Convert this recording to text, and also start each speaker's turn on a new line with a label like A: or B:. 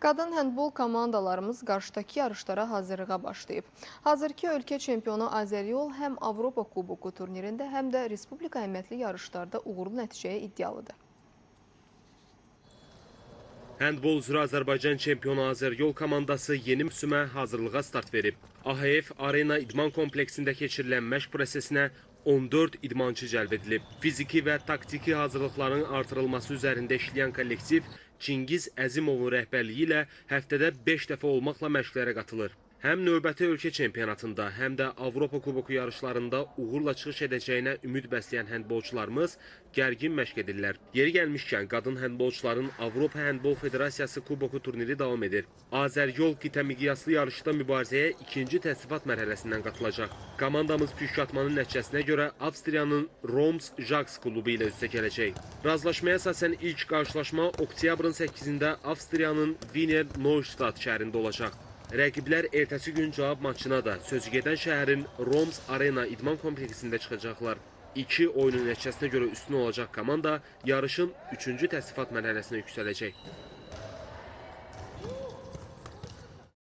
A: Qadın handbol komandalarımız qarşıdakı yarışlara hazırlığa başlayıb. Hazırki ölkə çempionu Azeryol həm Avropa Kuboku turnirində, həm də respublika əhəmiyyətli yarışlarda uğurlu nəticəyə iddialıdır.
B: Handbol üzrə Azərbaycan çempionu Azeryol komandası yeni mövsümə hazırlığa start verib. AHF Arena idman kompleksində keçirilən məşq prosesinə 14 idmançı cəlb edilib. Fiziki və taktiki hazırlıqların artırılması üzərində işləyən kollektiv Çingiz Əzimovun rəhbərliyi ilə həftədə 5 dəfə olmaqla məşqlərə qatılır. Həm növbəti ölkə çempionatında, həm də Avropa Kuboku yarışlarında uğurla çıxış edəcəyinə ümid bəsləyən handbolçularımız gərgin məşq edirlər. Yeri gəlmişkən, qadın handbolçuların Avropa Handbol Federasiyası Kuboku turniri davam edir. Azəryol qitə miqyaslı yarışda mübarizəyə ikinci təsnifat mərhələsindən qatılacaq. Komandamız püşkatmanın nəticəsinə görə Avstriyanın Roms Jaks klubu ilə üstə gələcək. Razılaşmaya əsasən ilk qarşılaşma oktyabrın 8-də Avstriyanın Wiener Neustadt şəhərində olacaq. Rəqiblər ertəsi gün cavab maçına da sözügedən şəhərin Roms Arena idman kompleksində çıxacaqlar. İki oyunun nəticəsinə görə üstün olacaq komanda yarışın 3-cü təsnifat mərhələsinə yüksələcək.